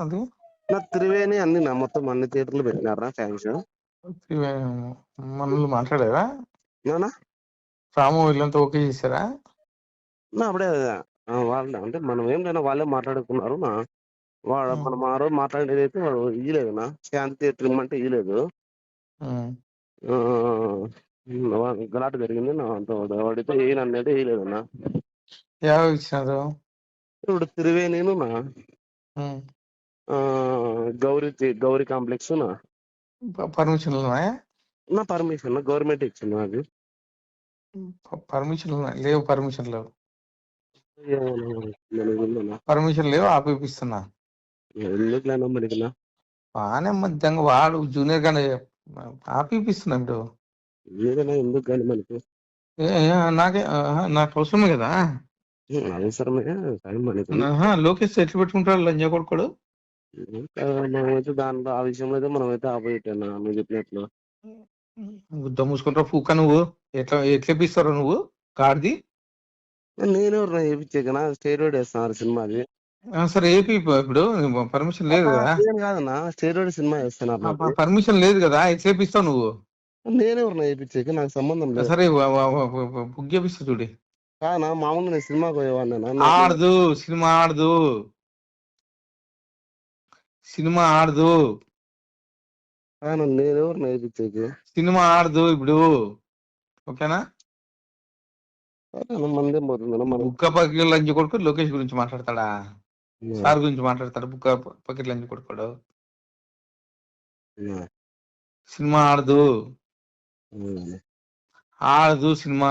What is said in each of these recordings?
అది? నా త్రివేణి అన్ని నా మొత్తం అన్ని థియేటర్లు పెట్టినారా ఫ్యాన్స్. మనల్ని మాట్లాడారా నానా? రాము వీళ్ళంతా ఓకే చేశారా? నా అప్పుడే వాళ్ళ అంటే మనం ఏం లేనా వాళ్ళే మాట్లాడుకున్నారు నా. వాడు. మనం ఆ రోజు మాట్లాడేది అయితే వాడు ఇయ్యలేదు నా. శాంతి థియేటర్ ఇమ్మంటే ఇయ్యలేదు. గలాట జరిగింది నా అంత వాడు- వాడితే ఏం అనేది వేయలేదు నా. యాభై ఇచ్చినారు? ఇప్పుడు త్రివేణిను నా. గౌరీ గౌరీ కాంప్లెక్స్ నా? ప- పర్మిషన్లు ఉన్నాయా నా పర్మిషన్ గవర్నమెంట్ ఇచ్చింది నాకు ప- పర్మిషన్లు ఉన్నాయి లేవు పర్మిషన్ లేవు. పర్మిషన్ లేవు ఆపిపిస్తున్నా. ఎందుకు లేనా మనకి నా బాగానే మధ్యంగా వాడు జూనియర్ గానే ఆపిపిస్తున్నా ఇప్పుడు ఏదైనా ఎందుకు కానీ మనకి? నాకే నాకు అవసరమే కదా? అవసరమే కానీ మనకి ఆహా, లోకేష్ ఎట్లు పెట్టుకుంటాడు లంజా కొడుకోడు? మనమైతే దాంట్లో ఆ విషయంలో అయితే మనమైతే ఆపోయిట్టేనా నువ్వు చెప్పినట్లు. గుద్ద మూసుకుంటావు పూక నువ్వు. ఎట్లా ఎట్లా ఇప్పిస్తావు నువ్వు? కార్ది? నేనెవరు చేయించాకనా స్టేరోడ్ వేస్తున్నారు సినిమాది. ఆ, సరే ఏపీ ఇప్పుడు. పర్మిషన్ లేదు కదా. కాదన్నా స్టేరోడ్ సినిమా వేస్తున్నారు నాకు. పర్మిషన్ లేదు కదా ఎట్లా ఇప్పిస్తావు నువ్వు. నేనెవరు వేయించాక నాకు సంబంధం లేదు. సరే బుక్ చేపిస్తా చూడి. కానా? మామూలుగా నేను సినిమాకి పోయేవాడినా ఆడదు సినిమా ఆడదు. సినిమా ఆడదు. నేనెవరు వేయించాక సినిమా ఆడదు ఇప్పుడు. ఓకేనా? మందే బుక్క పకెట్ లంచ్ కొడుకు లోకేష్ గురించి మాట్లాడతాడా? సార్ గురించి మాట్లాడతాడు? బుక్క పకెట్ లంచ్ కొడుకోడు. సినిమా ఆడదు. ఆడదు సినిమా.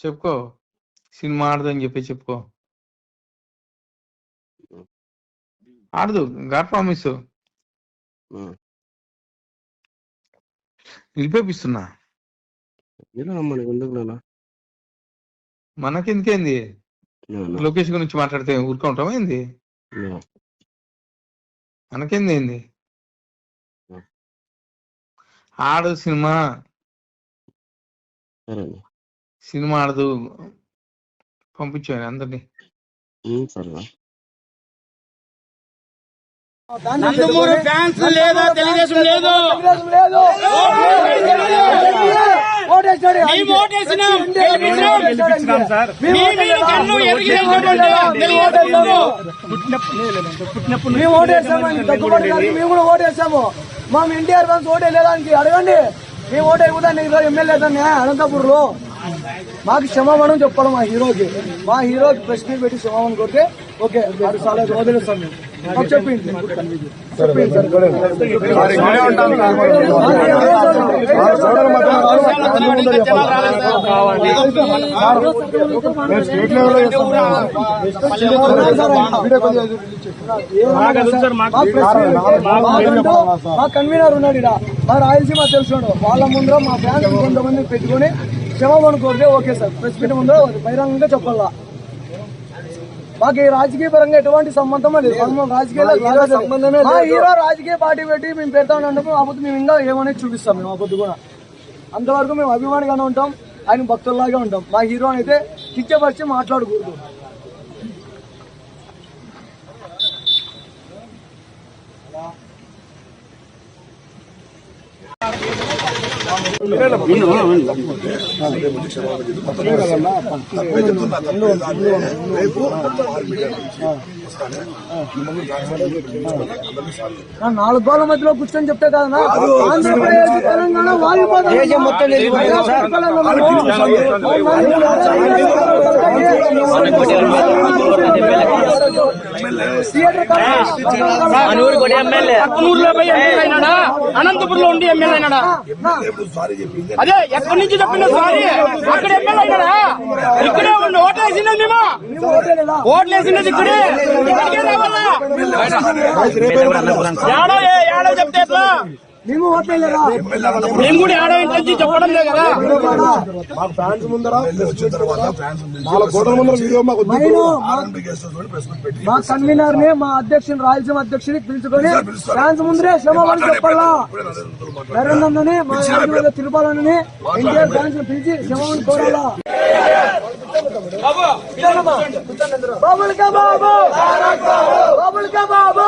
చెప్పుకో సినిమా ఆడదు అని చెప్పి చెప్పుకో ఆడదు గాడ్ ప్రామిస్. నిలిపేపిస్తున్నా ఇలా మనకి ఎందుకు నాన్న? మనకెందుకేంది? లోకేష్ గురించి మాట్లాడితే ఊరుకుంటాం ఏంది. మనకేంది ఏంది ఉం. ఆడు సినిమా. సినిమా ఆడదు. పంపించాను అందరినీ. సరే నందమూరి ఫ్యాన్స్ లేదా. తెలుగుదేశం లేదు. మేము ఓటేసినాం. గెలిపించినాం మీ మీద కన్ను ఎరిగినటువంటి తెలుగుదేశం మేము ఓటేసామని తగ్గుబడి కాదు మేము కూడా ఓటేసాము. మా ఎన్టీఆర్ ఫ్యాన్స్ ఓటే లేదానికి అడగండి. మేము ఓటే కూడా ఎమ్మెల్యే దాన్ని అనంతపూర్లో మాకు క్షమాపణం చెప్పాలి మా హీరోకి. మా హీరోకి ప్రెస్ మీట్ పెట్టి క్షమాపణ కొడితే ఓకే అది చాలా వదిలేస్తాం మేము. చెప్పింది. చెప్పింది మా కన్వీనర్ ఉన్నాడు ఇక్కడ మా రాయలసీమ తెలుసున్నాడు వాళ్ళ ముందర మా ఫ్యాన్స్ కొంతమంది పెట్టుకొని క్షమాపణ కోరితే ఓకే సార్. ప్రెస్ మీట్ ముందర బహిరంగంగా చెప్పాలా. మాకు ఈ రాజకీయ పరంగా ఎటువంటి సంబంధం లేదు. మనం రాజకీయ సంబంధమే హీరో రాజకీయ పార్టీ పెట్టి మేము పెడతా ఉన్నప్పుడు అప్పుడు మేము ఇంకా ఏమనేది చూపిస్తాం మేము అప్పుడు కూడా. అంతవరకు మేము అభిమానిగానే ఉంటాం ఆయన భక్తుల్లాగే ఉంటాం. మా హీరో అయితే కిచ్చపరిచి మాట్లాడకూడదు. నాలుగు గోళ్ళ మధ్యలో కూర్చొని చెప్తే కదా ఆంధ్రప్రదేశ్ తెలంగాణ వాయుపదం మొత్తం కర్నూలులో పోయి ఎమ్మెల్యే అయినాడా అనంతపురంలో ఉండి ఎమ్మెల్యే అయినాడా అదే ఎక్కడి నుంచి చెప్పిన సారీ అక్కడ ఎమ్మెల్యే అయినాడా ఇక్కడే ఉండి ఓట్లు వేసినది మేము ఓట్లు వేసినది ఇక్కడే ఇక్కడికే రావాలా ఏడో ఏడో చెప్తే ఎట్లా మేము ఓటేలేదా మేము కూడా చెప్పడం లేదు కదా? మాకు ఫ్యాన్స్ ముందర? వచ్చిన తర్వాత కోట్ల వీడియో మాకు. నేను మా కన్వీనర్ని మా అధ్యక్షుని రాయలసీమ అధ్యక్షుని పిలుచుకొని ఫ్యాన్స్ ముందరే క్షమాపణ చెప్పాలా? నరేంద్రని మా తిరుపాలని ఎన్టీఆర్ ఫ్యాన్స్ని పిలిచి క్షమాపణ కోరాలా? బాబుల్ కా బాబు! బాబుల్ కా బాబు!